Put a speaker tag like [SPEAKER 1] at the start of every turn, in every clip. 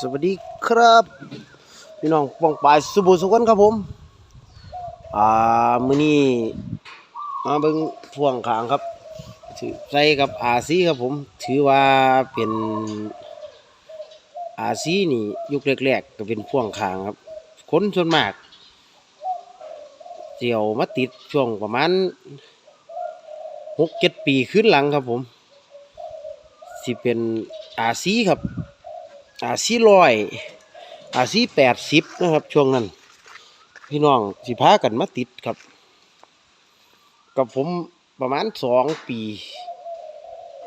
[SPEAKER 1] สวัสดีครับ พี่น้องปองปายสุบุสุกันครับผม อ่ามือนี้มาเบิ่งพ่วงขางครับ ถือใส่กับอาซีครับผม ถือว่าเป็นอาซีนี่ยุคแรกๆก็เป็นพ่วงขางครับคนส่วนมากเจียวมาติดช่วงประมาณหกเจ็ดปีขึ้นหลังครับผม สิเป็นอาซีครับ อาซีร้อยอาซีแปดสิบนะครับ ช่วงนั้น พี่น้องสิพากันมาติดครับ กับผมประมาณสองปี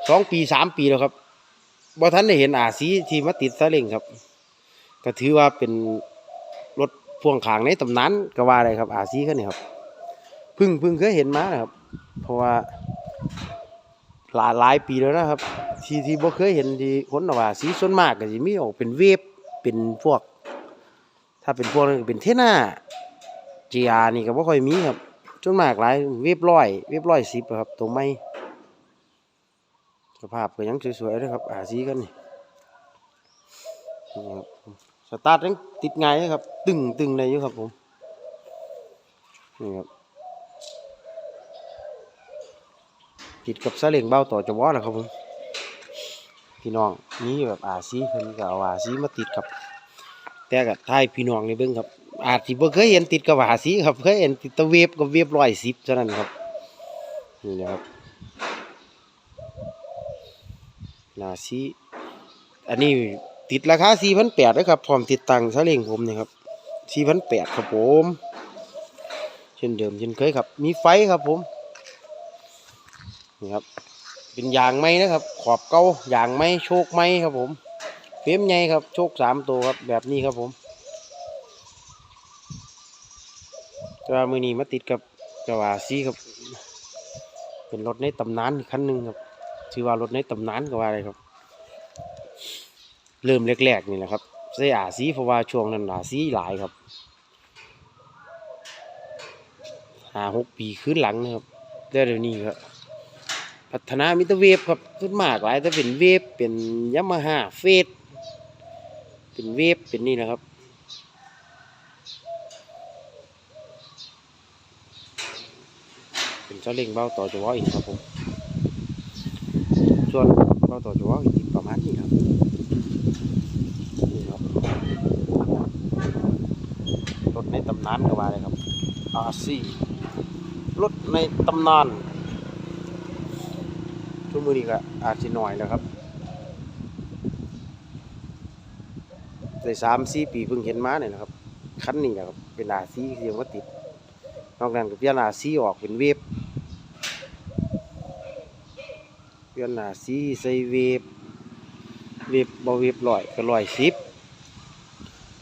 [SPEAKER 1] สองปีสามปีแล้วครับบ่ท่านได้เห็นอาซีที่มาติดซาเล้งครับ ก็ถือว่าเป็นรถพ่วงขางในตำนานก็ว่าได้ครับ อาซีคันนี้ครับพิ่งพิ่งเคยเห็นมานะครับ เพราะว่า หลายหลายปีแล้วนะครับ ที่ที่บ่เคยเห็นที่คนว่าสีส่วนมากก็สิมีออกเป็นเวฟเป็นพวก ถ้าเป็นพวกนั้นก็เป็นเทน่า GR นี่ก็บ่ค่อยมีครับส่วนมากหลายเวฟร้อยเวฟร้อยสิบครับตัวไม่สภาพก็ยังสวยๆเลยครับอาสีกันนี่ครับสตาร์ทยังติดไงครับ ตึงตึงเลยอยู่ครับผมนี่ครับ ติดกับซาเล้งเบ้าต่อจวอแหละครับผมพี่น้องนี่แบบอาซีเพิ่นก็เอาอาซีมาติดครับ แต่กับท้ายพี่น้องนี่เบิ่งครับ อาจสิบ่เคยเห็นติดกับอาซีครับเคยเห็นติดตะเวฟกับเวฟร้อยสิบเท่านั้นครับนี่นะครับอาซีอันนี้ติดราคา4,800ด้วยครับพร้อมติดตังซาเล้งผมนี่ครับ4,800ครับผม เช่นเดิมเช่นเคยครับ มีไฟครับผม นี่ครับ เป็นยางไม้นะครับ ขอบเก้ายางไม้โชคไม้ครับผมเฟรมใหญ่ครับ โชคสามตัวครับ แบบนี้ครับผมแต่ว่ามือนี้มาติดกับกระวาซีครับ เป็นรถในตำนานอีกคันหนึ่งครับชื่อว่ารถในตำนานก็ว่าอะไรครับ เริ่มแรกๆนี่แหละครับใส่อาซีเพราะว่าช่วงนั้นอาซีหลายครับห้าหกปีขึ้นหลังนะครับแต่เดี๋ยวนี้ครับ พัฒนามิเตอร์เวฟครับสุดมากหลายแต่เป็นเวฟเป็นยามาฮ่าเฟสเป็นเวฟเป็นนี่นะครับเป็นเจ้าเล่งเบ้าต่อจัวอีกครับผมส่วนเบ้าต่อจัวอีกประมาณนี้ครับนี่ครับรถในตำนานก็ว่าเลยครับอาซีรถในตำนาน ช่วโมงนี้ก็อาจจะหน่อยแล้วครับได้สามสี่ปีเพิ่งเห็นมาเนี่ยนะครับคันนี้นะครับเป็นอาซีเสียงว่าติด นอกนั้นก็เปลี่ยนอาซีออกเป็นเวฟเปลี่ยนอาซีใส่เวฟเวฟบ่เวฟลอยก็ลอยสิบ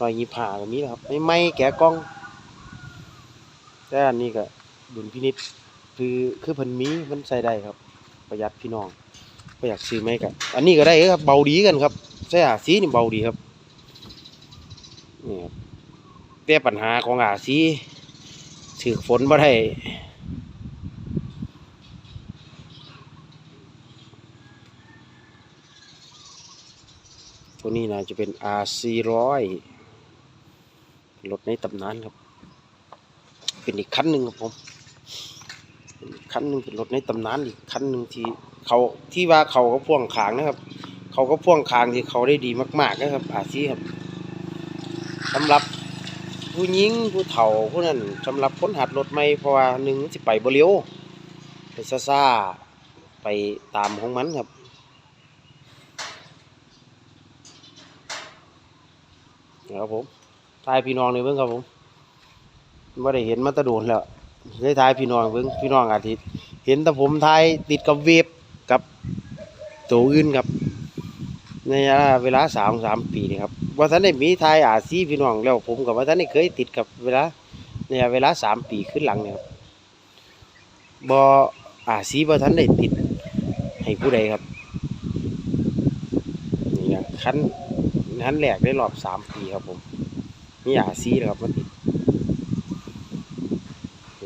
[SPEAKER 1] ลอยยีผ่าก็มีนะครับไม่ไม่แกะกล้องแต่อันนี้ก็ดุลพินิษคือคือพิ่นมีมันใส่ได้ครับ ประหยัดพี่น้องประหยัดซื้อไหมกันอันนี้ก็ได้ครับ เบาดีกันครับใช่อาซีนี่เบาดีครับนี่ครับแต่ปัญหาของอาซีถือฝนบ่ได้ตัวนี้นะจะเป็น RC ร้อยรถในตำนานครับ เป็นอีกคันหนึ่งครับผม คันหนึ่งเป็นรถในตำนานอีกคันหนึ่งที่เขาที่ว่าเขาก็พ่วงขางนะครับ เขาก็พ่วงขางที่เขาได้ดีมาก ๆนะครับ อาชีพครับสำหรับผู้หญิงผู้เฒ่าผู้นั้นสำหรับคนหัดรถไม่เพราะว่าหนึ่งสิไปบ่เร็วไปซ่าไปตามของมันครับครับผมทายพี่น้องเลยเบิ่งครับผมไม่ได้เห็นมาตะโดนแล้ว ได้ทายพี่น้องเพิ่งพี่น้องอาทิตย์เห็นแต่ผมทายติดกับเวฟกับตัวอื่นครับ ในเวลาสามสามปีนี่ครับว่าท่านได้มีทายอาซีพี่น้องแล้วผมกับว่าท่านได้เคยติดกับเวลาในเวลาสามปีขึ้นหลังเนี่ยครับบออาซีว่าท่านได้ติดให้ผู้ใดครับนี่นะขั้นขั้นแรกได้รอบสามปีครับผมมีอาซีนะครับมาติด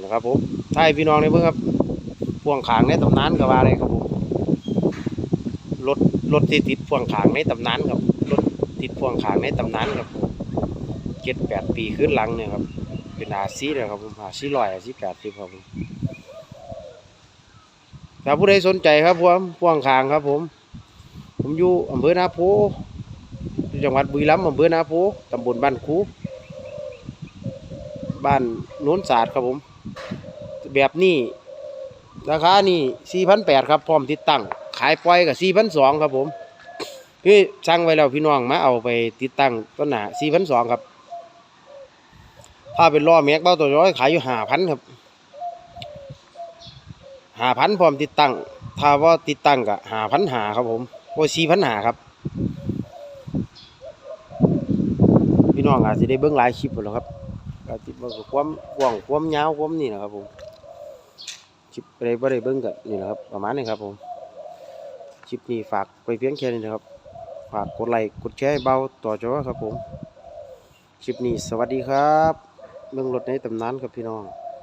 [SPEAKER 1] นะครับผมถ้าให้พี่น้องในเพื่อครับพ่วงขางในตำนานก็ว่าอะไรครับผมรถรถที่ติดพ่วงขางในตำนานครับรถติดพ่วงขางในตำนานครับเจ็ดแปดปีขึ้นหลังเนี่ยครับ เป็นอาซีเลยครับผมอาซีลอยอาซีแปดสิบครับผมถ้าผู้ใดสนใจครับผมพ่วงขางครับผม ผมอยู่อำเภอนาโพจังหวัดบุรีรัมย์อำเภอนาโพตำบลบ้านคูบ้านโน้นศาสตร์ครับผม แบบนี้ราคานี่สี่พันแปดครับ พร้อมติดตั้ง ขายปล่อยกับสี่พันสองครับผมคือสั่งไว้แล้วพี่น้องมาเอาไปติดตั้งต้นหนาสี่พันสองครับ ถ้าเป็นล้อแม็กเบ้าตัวร้อยขายอยู่ห้าพันครับห้าพันพร้อมติดตั้ง ถ้าว่าติดตั้งก็ห้าพันหาครับผมโอ้สี่พันหาครับ พี่น้องอาจจะได้เบิ้งหลายคลิปหมดแล้วครับ ก็จิบว่าความกว้างความยาวความนี่นะครับผมชิปอะไรบ่ได้เบิ้งกันนี่นะครับ ประมาณนี้ครับผมชิปนี้ฝากไปเพียงแค่นี้นะครับ ฝากกดไลค์กดแชร์ให้เบาต่อจอครับผมชิปนี้สวัสดีครับเรื่องรถในตำนานครับพี่น้อง